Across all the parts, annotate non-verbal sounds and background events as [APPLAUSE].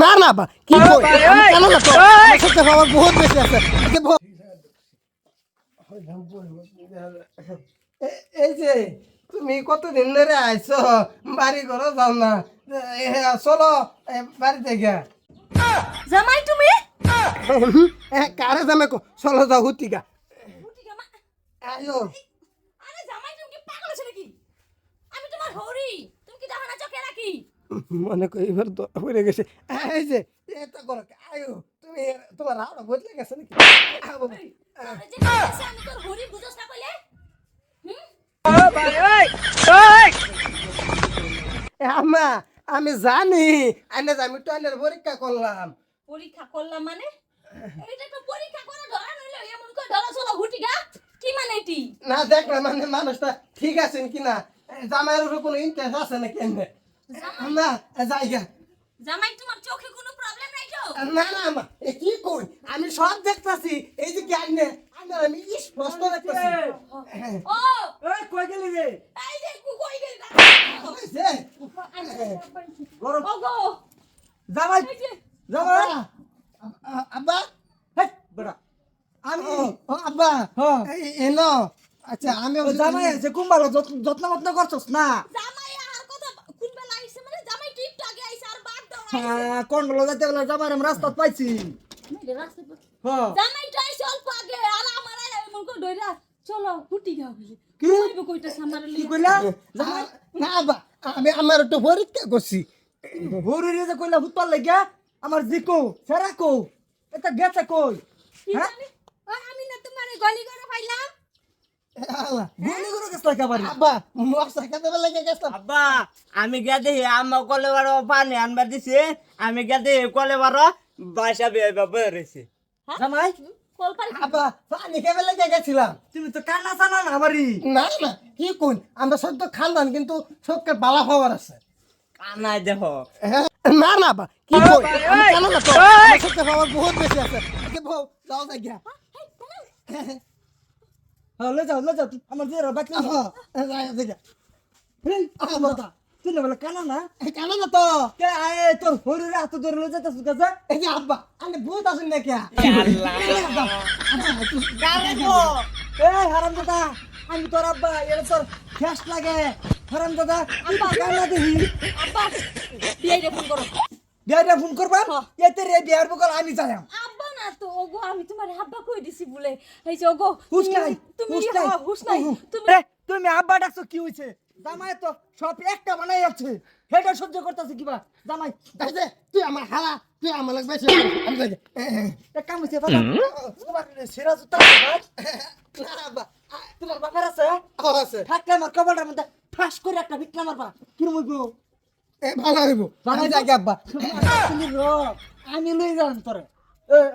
না না বা কি কই? না তো বহুত বেশি আছে। এই যে তুমি কতদিন ধরে আইছো? বাড়ি ঘরে যাও না। এ, চলো এ, বাড়ি থেকে। জামাই তুমি? কারে জামে কো? চলো যাও হুতিকা বুটিকা মা। আয়ো আরে জামাই তুমি কি পাগল আছো নাকি আমি তোমার হরি তুমি কি দেখো না চোখে নাকি [LAUGHS] মনে করি এবার তো পড়ে গেছে। এই যে এটা করো আয়ো তুমি তোমার হাওড়া বদলে গেছে নাকি? আমি আমি জানি আনে আমি টয়লেট পরীক্ষা করলাম। পরীক্ষা করলাম মানে? এইটা তো পরীক্ষা করে ধরা নইলে এমন করে ধরা চলো হুটিকা কি মানে এটি? না দেখলাম মানে মানুষটা ঠিক আছেন কিনা? জামাইয়ের উপর কোনো ইন্টারেস্ট আছে নাকি এমনি আম্মা জায়গা জামাই তোমার চোখে কোনো প্রবলেম নাই তো? না না আম্মা এ কি কই? আমি সব দেখতাছি এই যে কি আইনে? আইনে আমি স্পষ্ট দেখতাছি। হ্যাঁ। ও! এই কই গেলি রে? এই যে কু কই গেল হয়েছে? গরম ও জামাই জামাই। আব্বা, হেই বেটা। আমি ও, আব্বা হ্যাঁ। এই- আচ্ছা আমি ও জামাই আছে কুম্বালো যত্ন মত্ন করছস না জামাই আর কথা কোন বেলা আইছে মানে জামাই তো একটু আগে আইছে আর বাদ দাও হ্যাঁ কন্ডলো যাইতে গেলে জামাই আমি রাস্তা পাইছি। একটু পরীক্ষা করছি। যে কইলা লাগিয়া আমার জিকো সেরা কো এটা গেছে কই? হ্যাঁ? আমি না তোমারে গলি করে পাইলাম। আমি গিয়া দেখি আমার কলে বারো পানি আনবার দিছি আমি গিয়া দেখি কলে বারো বাসা বিয়ে জামাই? বেলা গেছিলাম তুমি তো না আমারই না না কি কোন আমরা সদ্য খানদান কিন্তু সবকে বালা খাবার আছে। কানাই দেহ। না না বা কি কই আমি না তো। আমার সাথে বহুত বেশি আছে। যাও গিয়া হ্যাঁ লে যাও লে যাও আমার যে বাকি তুই না বলে কানা না? কেন না তো। কে আয় তোর হরি রে হাত ধরে লয়ে যেতে সুকাছে এই যে আব্বা আমি ভূত আসুন না কিয়া এ হারাম দাদা আমি তোর আব্বা এর তোর ফ্যাস লাগে। হারাম দাদা আব্বা কানা দেহি আব্বা বিয়ে ফোন করো। বিয়ারে ফোন করবা এতে রে বিয়ার বকল আমি না তো ওগো আমি তোমার আব্বা কই দিছি বলে? এই যে ওগো হুশ নাই, তুমি হুশ নাই। হ্যাঁ, হুশ নাই তুমি তুমি আব্বা ডাকছো কি হইছে? জামাই তো সব একটা বানাই আছে হেটা সহ্য করতেছে কিবা জামাই যে তুই আমার হালা তুই আমার লোক বেশি আমি যাই কাম হইছে দাদা তোমার সিরাজ আব্বা তোমার বাবার আছে আছে। থাকলে আমার কপালটার মধ্যে ঠাস করে একটা ভিটনা মারবা। কিরম হইব? এ ভালো হইব। ভালো জায়গা আব্বা। [LAUGHS] তুমি র আমি লই যাম তোরে।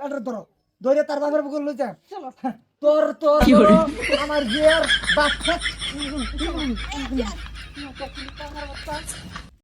এটা ধরো ধরে তার বাবার বকল লই চলো। তোর তোর তোর, আমার বিয়ের বাচ্চা।